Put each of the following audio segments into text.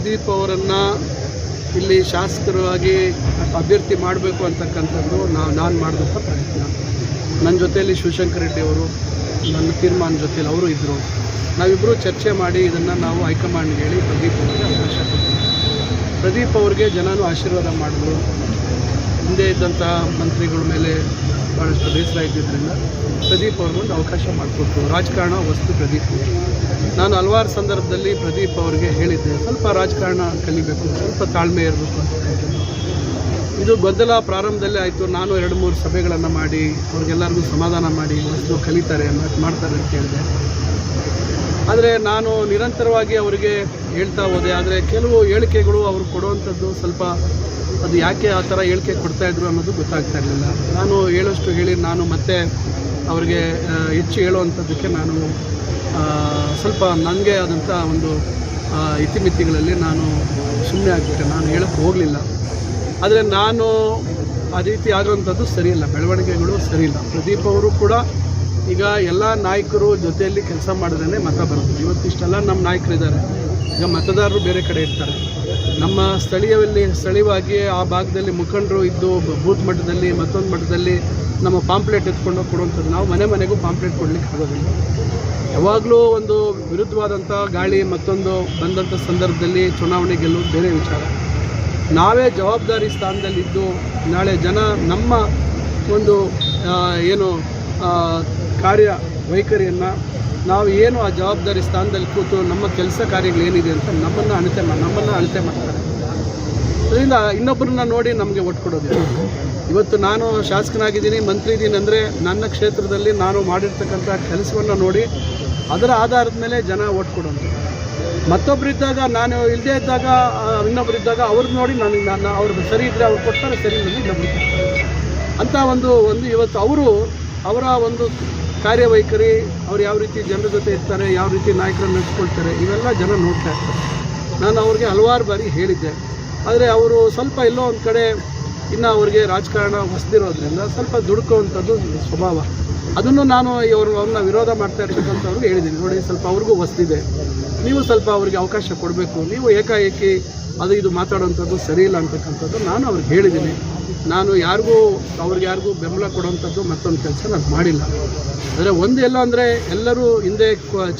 ಪ್ರದೀಪ್ ಅವರನ್ನು ಇಲ್ಲಿ ಶಾಸಕರಾಗಿ ಅಭ್ಯರ್ಥಿ ಮಾಡಬೇಕು ಅಂತಕ್ಕಂಥದ್ದು ನಾನು ನಾನು ಮಾಡಿದಂಥ ಪ್ರಯತ್ನ. ನನ್ನ ಜೊತೆಯಲ್ಲಿ ಶಿವಶಂಕರ್ ರೆಡ್ಡಿ ಅವರು, ನನ್ನ ತೀರ್ಮಾನ ಜೊತೆಯಲ್ಲಿ ಅವರು ಇದ್ದರು ನಾವಿಬ್ಬರು ಚರ್ಚೆ ಮಾಡಿ ಇದನ್ನು ನಾವು ಹೈಕಮಾಂಡ್ಗೆ ಹೇಳಿ ಪ್ರದೀಪ್ ಅವರಿಗೆ ಅವಕಾಶ ಕೊಡ್ತೀವಿ ಪ್ರದೀಪ್ ಅವ್ರಿಗೆ ಜನನೂ ಆಶೀರ್ವಾದ ಮಾಡಿದ್ರು. ಹಿಂದೆ ಇದ್ದಂತಹ ಮಂತ್ರಿಗಳ ಮೇಲೆ ಭಾಳಷ್ಟು ಬೇಸರ ಇದ್ದಿದ್ದರಿಂದ ಪ್ರದೀಪ್ ಅವ್ರಿಗೊಂದು ಅವಕಾಶ ಮಾಡಿಕೊಟ್ರು. ರಾಜಕಾರಣ ವಸ್ತು ಪ್ರದೀಪ್ ನಾನು ಹಲವಾರು ಸಂದರ್ಭದಲ್ಲಿ ಪ್ರದೀಪ್ ಅವರಿಗೆ ಹೇಳಿದ್ದೆ, ಸ್ವಲ್ಪ ರಾಜಕಾರಣ ಕಲಿಬೇಕು, ಸ್ವಲ್ಪ ತಾಳ್ಮೆ ಇರಬೇಕು ಅಂತ. ಇದು ಗೊಂದಲ ಪ್ರಾರಂಭದಲ್ಲೇ ಆಯಿತು. ನಾನು ಎರಡು ಮೂರು ಸಭೆಗಳನ್ನು ಮಾಡಿ, ಅವ್ರಿಗೆಲ್ಲರಿಗೂ ಸಮಾಧಾನ ಮಾಡಿ ವಸ್ತು ಕಲಿತಾರೆ ಮತ್ತು ಮಾಡ್ತಾರೆ ಅಂತ ಹೇಳಿದೆ. ಆದರೆ ನಾನು ನಿರಂತರವಾಗಿ ಅವರಿಗೆ ಹೇಳ್ತಾ ಹೋದೆ. ಆದರೆ ಕೆಲವು ಹೇಳಿಕೆಗಳು ಅವರು ಕೊಡುವಂಥದ್ದು ಸ್ವಲ್ಪ ಅದು ಯಾಕೆ ಆ ಥರ ಹೇಳಿಕೆ ಕೊಡ್ತಾ ಇದ್ರು ಅನ್ನೋದು ಗೊತ್ತಾಗ್ತಾ ಇರಲಿಲ್ಲ. ನಾನು ಹೇಳೋಷ್ಟು ಹೇಳಿ ನಾನು ಮತ್ತೆ ಅವರಿಗೆ ಹೆಚ್ಚು ಹೇಳುವಂಥದ್ದಕ್ಕೆ ನಾನು ಸ್ವಲ್ಪ ನನಗೆ ಆದಂಥ ಒಂದು ಇತಿಮಿತಿಗಳಲ್ಲಿ ನಾನು ಸುಮ್ಮನೆ ಆಗಿಬಿಟ್ಟೆ. ನಾನು ಹೇಳೋಕ್ಕೆ ಹೋಗಲಿಲ್ಲ. ಆದರೆ ನಾನು ಆ ರೀತಿ ಆಗುವಂಥದ್ದು ಸರಿಯಿಲ್ಲ. ಬೆಳವಣಿಗೆಗಳು ಸರಿಯಿಲ್ಲ. ಪ್ರದೀಪ್ ಅವರು ಕೂಡ ಈಗ ಎಲ್ಲ ನಾಯಕರು ಜೊತೆಯಲ್ಲಿ ಕೆಲಸ ಮಾಡಿದ್ರೇ ಮತ ಬರುತ್ತೆ. ಇವತ್ತಿಷ್ಟೆಲ್ಲ ನಮ್ಮ ನಾಯಕರಿದ್ದಾರೆ. ಈಗ ಮತದಾರರು ಬೇರೆ ಕಡೆ ಇರ್ತಾರೆ. ನಮ್ಮ ಸ್ಥಳೀಯದಲ್ಲಿ, ಸ್ಥಳೀಯವಾಗಿ ಆ ಭಾಗದಲ್ಲಿ ಮುಖಂಡರು ಇದ್ದು ಬೂತ್ ಮಟ್ಟದಲ್ಲಿ, ಮತ್ತೊಂದು ಮಟ್ಟದಲ್ಲಿ ನಮ್ಮ ಪಾಂಪ್ಲೆಟ್ ಎತ್ಕೊಂಡು ಕೊಡುವಂಥದ್ದು. ನಾವು ಮನೆ ಮನೆಗೂ ಪಾಂಪ್ಲೆಟ್ ಕೊಡ್ಲಿಕ್ಕೆ ಆಗೋದಿಲ್ಲ. ಯಾವಾಗಲೂ ಒಂದು ವಿರುದ್ಧವಾದಂಥ ಗಾಳಿ ಮತ್ತೊಂದು ಬಂದಂಥ ಸಂದರ್ಭದಲ್ಲಿ ಚುನಾವಣೆ ಗೆಲ್ಲುವುದು ಬೇರೆ ವಿಚಾರ. ನಾವೇ ಜವಾಬ್ದಾರಿ ಸ್ಥಾನದಲ್ಲಿದ್ದು ನಾಳೆ ಜನ ನಮ್ಮ ಒಂದು ಏನು ಕಾರ್ಯ ವೈಖರಿಯನ್ನು ನಾವು ಏನು ಆ ಜವಾಬ್ದಾರಿ ಸ್ಥಾನದಲ್ಲಿ ಕೂತು ನಮ್ಮ ಕೆಲಸ ಕಾರ್ಯಗಳೇನಿದೆ ಅಂತ ನಮ್ಮನ್ನು ಅಳತೆ ಮಾಡಿ ನಮ್ಮನ್ನು ಅಳತೆ ಮಾಡ್ತಾರೆ. ಅದರಿಂದ ಇನ್ನೊಬ್ಬರನ್ನ ನೋಡಿ ನಮಗೆ ಒಟ್ಟು ಕೊಡೋದಿಲ್ಲ ಇವತ್ತು ನಾನು ಶಾಸಕನಾಗಿದ್ದೀನಿ, ಮಂತ್ರಿ ಇದ್ದೀನಿ ಅಂದರೆ ನನ್ನ ಕ್ಷೇತ್ರದಲ್ಲಿ ನಾನು ಮಾಡಿರ್ತಕ್ಕಂಥ ಕೆಲಸವನ್ನು ನೋಡಿ ಅದರ ಆಧಾರದ ಮೇಲೆ ಜನ ಓಟ್ ಕೊಡೋದು. ಮತ್ತೊಬ್ಬರಿದ್ದಾಗ ನಾನು ಇಲ್ಲದೇ ಇದ್ದಾಗ ಇನ್ನೊಬ್ರು ಇದ್ದಾಗ ಅವ್ರನ್ನ ನೋಡಿ ನನಗೆ ನಾನು ಅವ್ರಿಗೆ ಸರಿ ಇದ್ದರೆ ಅವ್ರು ಕೊಡ್ತಾರೆ, ಸರಿ ಇಲ್ಲ ಇನ್ನೊಬ್ರು ಅಂತ ಒಂದು ಒಂದು ಇವತ್ತು ಅವರು, ಅವರ ಒಂದು ಕಾರ್ಯವೈಖರಿ, ಅವ್ರು ಯಾವ ರೀತಿ ಜನರ ಜೊತೆ ಇರ್ತಾರೆ, ಯಾವ ರೀತಿ ನಾಯಕರನ್ನು ನಡೆಸ್ಕೊಳ್ತಾರೆ ಇವೆಲ್ಲ ಜನ ನೋಡ್ತಾ ಇರ್ತಾರೆ. ನಾನು ಅವ್ರಿಗೆ ಹಲವಾರು ಬಾರಿ ಹೇಳಿದ್ದೆ. ಆದರೆ ಅವರು ಸ್ವಲ್ಪ ಎಲ್ಲೋ ಒಂದು ಕಡೆ ಇನ್ನು ಅವ್ರಿಗೆ ರಾಜಕಾರಣ ಹೊಸದಿರೋದ್ರಿಂದ ಸ್ವಲ್ಪ ದುಡ್ಕೋವಂಥದ್ದು ಸ್ವಭಾವ. ಅದನ್ನು ನಾನು ಇವರು ಅವ್ರನ್ನ ವಿರೋಧ ಮಾಡ್ತಾ ಇರ್ತಕ್ಕಂಥವ್ರಿಗೆ ಹೇಳಿದ್ದೀನಿ. ನೋಡಿ, ಸ್ವಲ್ಪ ಅವ್ರಿಗೂ ಹೊಸದಿದೆ. ನೀವು ಸ್ವಲ್ಪ ಅವ್ರಿಗೆ ಅವಕಾಶ ಕೊಡಬೇಕು. ನೀವು ಏಕಾಏಕಿ ಅದು ಇದು ಮಾತಾಡೋವಂಥದ್ದು ಸರಿ ಇಲ್ಲ ಅಂತಕ್ಕಂಥದ್ದು ನಾನು ಅವ್ರಿಗೆ ಹೇಳಿದ್ದೀನಿ. ನಾನು ಯಾರಿಗೂ, ಅವ್ರಿಗೆ ಯಾರಿಗೂ ಬೆಂಬಲ ಕೊಡುವಂಥದ್ದು ಮತ್ತೊಂದು ಕೆಲಸ ನಾನು ಮಾಡಿಲ್ಲ. ಆದರೆ ಒಂದು ಎಲ್ಲ ಅಂದರೆ ಎಲ್ಲರೂ ಹಿಂದೆ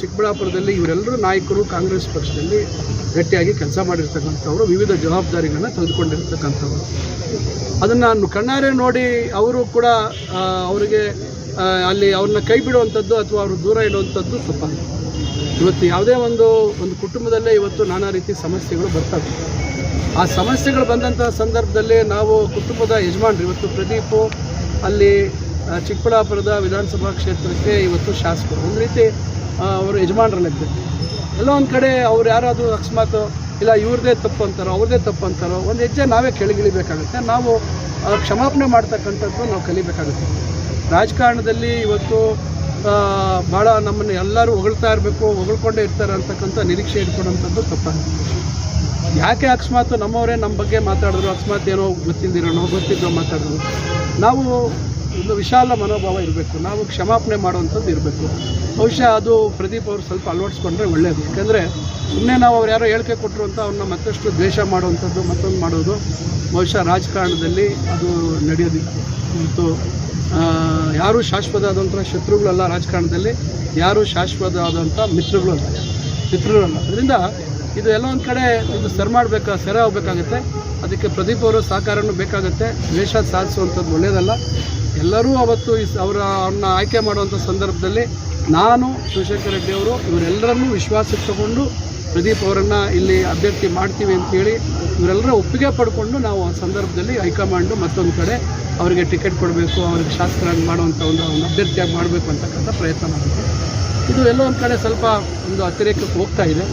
ಚಿಕ್ಕಬಳ್ಳಾಪುರದಲ್ಲಿ ಇವರೆಲ್ಲರೂ ನಾಯಕರು ಕಾಂಗ್ರೆಸ್ ಪಕ್ಷದಲ್ಲಿ ಗಟ್ಟಿಯಾಗಿ ಕೆಲಸ ಮಾಡಿರ್ತಕ್ಕಂಥವ್ರು, ವಿವಿಧ ಜವಾಬ್ದಾರಿಗಳನ್ನ ತೆಗೆದುಕೊಂಡಿರ್ತಕ್ಕಂಥವ್ರು. ಅದನ್ನು ನಾನು ಕಣ್ಣಾರೆ ನೋಡಿ ಅವರು ಕೂಡ ಅವರಿಗೆ ಅಲ್ಲಿ ಅವ್ರನ್ನ ಕೈ ಬಿಡುವಂಥದ್ದು ಅಥವಾ ಅವರು ದೂರ ಇಡುವಂಥದ್ದು ತಪ್ಪ. ಇವತ್ತು ಯಾವುದೇ ಒಂದು ಒಂದು ಕುಟುಂಬದಲ್ಲೇ ಇವತ್ತು ನಾನಾ ರೀತಿ ಸಮಸ್ಯೆಗಳು ಬರ್ತವೆ. ಆ ಸಮಸ್ಯೆಗಳು ಬಂದಂಥ ಸಂದರ್ಭದಲ್ಲಿ ನಾವು ಕುಟುಂಬದ ಯಜಮಾನ್ರು, ಇವತ್ತು ಪ್ರದೀಪು ಅಲ್ಲಿ ಚಿಕ್ಕಬಳ್ಳಾಪುರದ ವಿಧಾನಸಭಾ ಕ್ಷೇತ್ರಕ್ಕೆ ಇವತ್ತು ಶಾಸಕರು. ಒಂದು ರೀತಿ ಅವರು ಯಜಮಾನ್ರಲ್ಲಿದ್ದರು. ಎಲ್ಲೋ ಒಂದು ಕಡೆ ಅವ್ರು ಯಾರಾದರೂ ಅಕಸ್ಮಾತ್, ಇಲ್ಲ ಇವ್ರದ್ದೇ ತಪ್ಪು ಅಂತಾರೋ ಅವ್ರದ್ದೇ ತಪ್ಪು ಅಂತಾರೋ, ಒಂದು ಹೆಜ್ಜೆ ನಾವೇ ಕೆಳಗಿಳಿಬೇಕಾಗುತ್ತೆ. ನಾವು ಕ್ಷಮಾಪಣೆ ಮಾಡ್ತಕ್ಕಂಥದ್ದು ನಾವು ಕಲಿಬೇಕಾಗುತ್ತೆ. ರಾಜಕಾರಣದಲ್ಲಿ ಇವತ್ತು ಭಾಳ ನಮ್ಮನ್ನು ಎಲ್ಲರೂ ಹೊಗಳ್ತಾ ಇರಬೇಕು, ಹೊಗಳ್ಕೊಂಡೇ ಇರ್ತಾರೆ ಅಂತಕ್ಕಂಥ ನಿರೀಕ್ಷೆ ಇಟ್ಕೊಡೋಂಥದ್ದು ತಪ್ಪಾಗುತ್ತೆ. ಯಾಕೆ ಅಕಸ್ಮಾತ್ ನಮ್ಮವರೇ ನಮ್ಮ ಬಗ್ಗೆ ಮಾತಾಡಿದ್ರು, ಅಕಸ್ಮಾತ್ ಏನೋ ಗೊತ್ತಿಲ್ದಿರೋನೋ ಗೊತ್ತಿದ್ದೋ ಮಾತಾಡಿದ್ರು? ನಾವು ಒಂದು ವಿಶಾಲ ಮನೋಭಾವ ಇರಬೇಕು. ನಾವು ಕ್ಷಮಾಪಣೆ ಮಾಡುವಂಥದ್ದು ಇರಬೇಕು. ಬಹುಶಃ ಅದು ಪ್ರದೀಪ್ ಅವರು ಸ್ವಲ್ಪ ಅಳವಡಿಸ್ಕೊಂಡ್ರೆ ಒಳ್ಳೆಯದು ಯಾಕಂದರೆ ಸುಮ್ಮನೆ ನಾವು ಅವ್ರು ಯಾರೋ ಹೇಳಿಕೆ ಕೊಟ್ಟರು ಅಂತ ಅವ್ರನ್ನ ಮತ್ತಷ್ಟು ದ್ವೇಷ ಮಾಡುವಂಥದ್ದು, ಮತ್ತೊಂದು ಮಾಡೋದು, ಬಹುಶಃ ರಾಜಕಾರಣದಲ್ಲಿ ಅದು ನಡೆಯೋದಿಲ್ಲ ಮತ್ತು ಯಾರೂ ಶಾಶ್ವತ ಆದಂಥ ಶತ್ರುಗಳಲ್ಲ ರಾಜಕಾರಣದಲ್ಲಿ, ಯಾರೂ ಶಾಶ್ವತ ಆದಂಥ ಮಿತ್ರಗಳು ಅಲ್ಲ ಮಿತ್ರರಲ್ಲ ಅದರಿಂದ ಇದು ಎಲ್ಲ ಒಂದು ಕಡೆ ಇದು ಸರ್ ಮಾಡಬೇಕು, ಸೆರೆ ಹೋಗ್ಬೇಕಾಗುತ್ತೆ ಅದಕ್ಕೆ ಪ್ರದೀಪ್ ಅವರು ಸಹಕಾರನೂ ಬೇಕಾಗುತ್ತೆ. ದ್ವೇಷ ಸಾಧಿಸುವಂಥದ್ದು ಒಳ್ಳೆಯದಲ್ಲ ಎಲ್ಲರೂ ಅವತ್ತು ಈ ಅವರ ಅವ್ರನ್ನ ಆಯ್ಕೆ ಮಾಡುವಂಥ ಸಂದರ್ಭದಲ್ಲಿ ನಾನು ಶಿವಶಂಕರ ರೆಡ್ಡಿ ಅವರು ಇವರೆಲ್ಲರನ್ನೂ ವಿಶ್ವಾಸಕ್ಕೆ ತಗೊಂಡು ಪ್ರದೀಪ್ ಅವರನ್ನು ಇಲ್ಲಿ ಅಭ್ಯರ್ಥಿ ಮಾಡ್ತೀವಿ ಅಂತೇಳಿ ಇವರೆಲ್ಲರ ಒಪ್ಪಿಗೆ ಪಡ್ಕೊಂಡು ನಾವು ಆ ಸಂದರ್ಭದಲ್ಲಿ ಹೈಕಮಾಂಡು ಮತ್ತೊಂದು ಕಡೆ ಅವರಿಗೆ ಟಿಕೆಟ್ ಕೊಡಬೇಕು, ಅವ್ರಿಗೆ ಶಾಸಕರಾಗಿ ಮಾಡುವಂಥ ಒಂದು ಅಭ್ಯರ್ಥಿಯಾಗಿ ಮಾಡಬೇಕು ಅಂತಕ್ಕಂಥ ಪ್ರಯತ್ನ ಮಾಡಿದ್ವಿ ಇದು ಎಲ್ಲೋ ಒಂದು ಕಡೆ ಸ್ವಲ್ಪ ಒಂದು ಅತಿರೇಕಕ್ಕೆ ಹೋಗ್ತಾ ಇದೆ.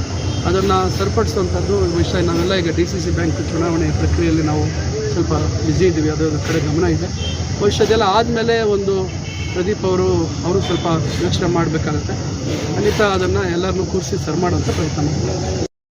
ಅದನ್ನು ಸರಿಪಡಿಸುವಂಥದ್ದು ವಿಷಯ. ನಾವೆಲ್ಲ ಈಗ ಡಿ ಸಿ ಸಿ ಬ್ಯಾಂಕ್ ಚುನಾವಣೆ ಪ್ರಕ್ರಿಯೆಯಲ್ಲಿ ನಾವು ಸ್ವಲ್ಪ ಬ್ಯುಸಿ ಇದ್ದೀವಿ. ಅದರ ಕಡೆ ಗಮನ ಇದೆ. ಭವಿಷ್ಯದೆಲ್ಲ ಆದಮೇಲೆ ಒಂದು ಪ್ರದೀಪ್ ಅವರು ಅವರು ಸ್ವಲ್ಪ ಯೋಚನೆ ಮಾಡಬೇಕಾಗುತ್ತೆ. ಖಂಡಿತ ಅದನ್ನು ಎಲ್ಲರನ್ನೂ ಕೂರಿಸಿ ಸರಿ ಮಾಡೋಂಥ ಪ್ರಯತ್ನ ಮಾಡ್ತಾರೆ